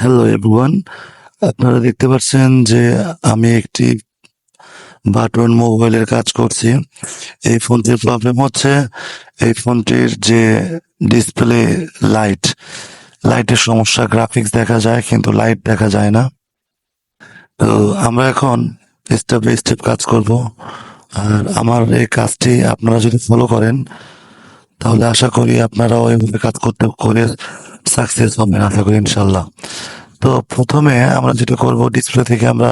Hello everyone আপনারা দেখতে পাচ্ছেন যে আমি একটি বাটন মোবাইলের কাজ করছি। এই ফোনটির প্রবলেম হচ্ছে, এই ফোনটির যে ডিসপ্লে লাইট লাইটের সমস্যা গ্রাফিক্স দেখা যায়, কিন্তু লাইট দেখা যায় না। তো আমরা এখন স্টেপ বাই স্টেপ কাজ করব। আর আমার এই কাজটি আপনারা যদি ফলো করেন, তাহলে আশা করি আপনারাও এইভাবে কাজ করতে, করে সাকসেস হবেন আশা করি ইনশাল্লাহ তো প্রথমে আমরা যেটা করব ডিসপ্লে থেকে আমরা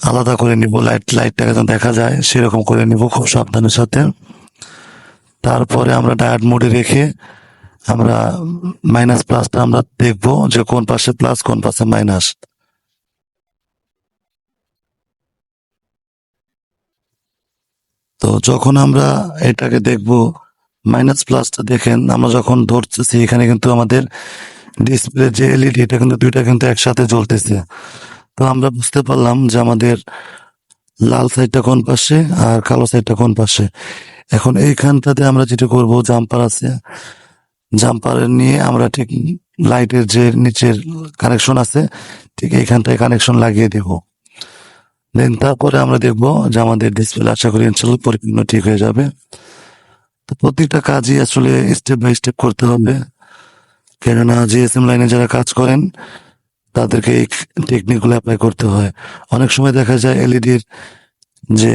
আলাদা করে নিব লাইট লাইটটাকে যেন দেখা যায়, সেরকম করে নিব খুব সাবধানের সাথে। তারপরে আমরা ডায়াড মোডে রেখে আমরা মাইনাস প্লাসটা আমরা দেখব যে কোন পাশে প্লাস কোন পাশে মাইনাস তো যখন আমরা এটাকে দেখব মাইনাস প্লাসটা দেখেন, আমরা যখন ধরতেছি, এখানে কিন্তু আমাদের ডিসপ্লে যে এলইডি এটা কিন্তু দুইটা কিন্তু একসাথে জ্বলতেছে। তো আমরা বুঝতে পারলাম যে আমাদের লাল সাইডটা কোন পাশে আর কালো সাইডটা কোন পাশে। এখন এইখানটাতে আমরা যেটা করব জাম্পার আছে। জাম্পার নিয়ে আমরা ঠিক লাইটের যে নিচের কানেকশন আছে, ঠিক এইখানটায় কানেকশন লাগিয়ে দেব। দেন তারপরে আমরা দেখব যে আমাদের ডিসপ্লে আশা করি ইনশাল্লাহ পরিপূর্ণ ঠিক হয়ে যাবে। তো প্রত্যেকটা কাজই আসলে স্টেপ বাই স্টেপ করতে হবে। কেননা জিএসএম লাইনে যারা কাজ করেন, তাদেরকে এই টেকনিকগুলো অ্যাপ্লাই করতে হয়। অনেক সময় দেখা যায় এলইডির যে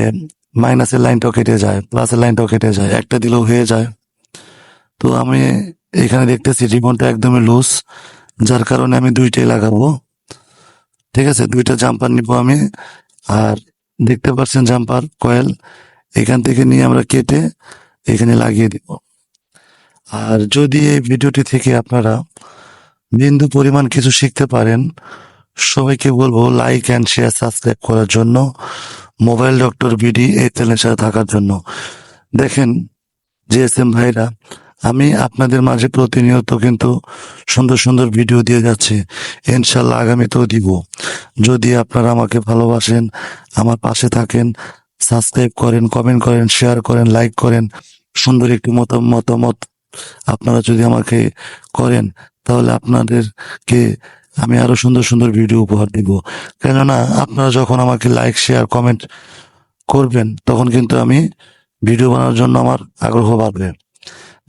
মাইনাসের লাইনটাও কেটে যায় প্লাসের লাইনটাও কেটে যায়, একটা দিলেও হয়ে যায়। তো আমি এখানে দেখতেছি রিবনটা একদমই লুজ যার কারণে আমি দুইটাই লাগাবো। ঠিক আছে? দুইটা জাম্পার নিব আমি, আর দেখতে পাচ্ছেন জাম্পার কয়েল এখান থেকে নিয়ে আমরা কেটে এখানে লাগিয়ে দিব। আর যদি এই ভিডিওটি থেকে আপনারা বিন্দু পরিমাণ কিছু শিখতে পারেন, সবাইকে বলব লাইক অ্যান্ড শেয়ার সাবস্ক্রাইব করার জন্য মোবাইল ডক্টর বিডি এই চ্যানেলের সাথে থাকার জন্য। দেখেন জিএসএম ভাইরা, আমি আপনাদের মাঝে প্রতিনিয়ত কিন্তু সুন্দর সুন্দর ভিডিও দিয়ে যাচ্ছি। ইনশাল্লাহ আগামীতেও দিব। যদি আপনারা আমাকে ভালোবাসেন, আমার পাশে থাকেন সাবস্ক্রাইব করেন কমেন্ট করেন শেয়ার করেন লাইক করেন। সুন্দর একটি মত মতামত আপনারা যদি আমাকে করেন, তাহলে আপনাদেরকে আমি আরও সুন্দর সুন্দর ভিডিও উপহার দিব। কেননা আপনারা যখন আমাকে লাইক শেয়ার কমেন্ট করবেন, তখন কিন্তু আমি ভিডিও বানানোর জন্য আমার আগ্রহ বাড়বে।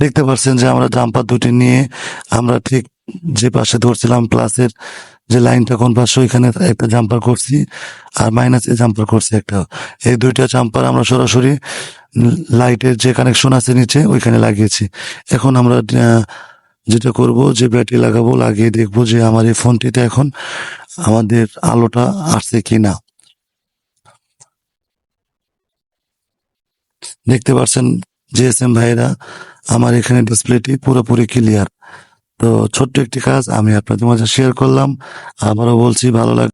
দেখতে পাচ্ছেন যে আমরা জাম্পার দুটি নিয়ে আমরা ঠিক যে পাশে ধরছিলাম প্লাসের যে লাইনটা কোন পাশে ওইখানে একটা জাম্পার করছি আর মাইনাসে জাম্পার করছি একটা। এই দুইটা জাম্পার আমরা সরাসরি লাইটের যে কানেকশন আছে নিচে, ওইখানে লাগিয়েছি। এখন আমরা যেটা করব, যে ব্যাটারি লাগাবো, লাগিয়ে দেখব যে আমার এই ফোনটিতে এখন আমাদের আলোটা আসছে কি না দেখতে পাচ্ছেন জিএসএম ভাইরা আমার এখানে ডিসপ্লেটি পুরোপুরি ক্লিয়ার তো ছোট্ট একটি কাজ আমি আপনাদের মাঝে শেয়ার করলাম। আবারও বলছি ভালো লাগ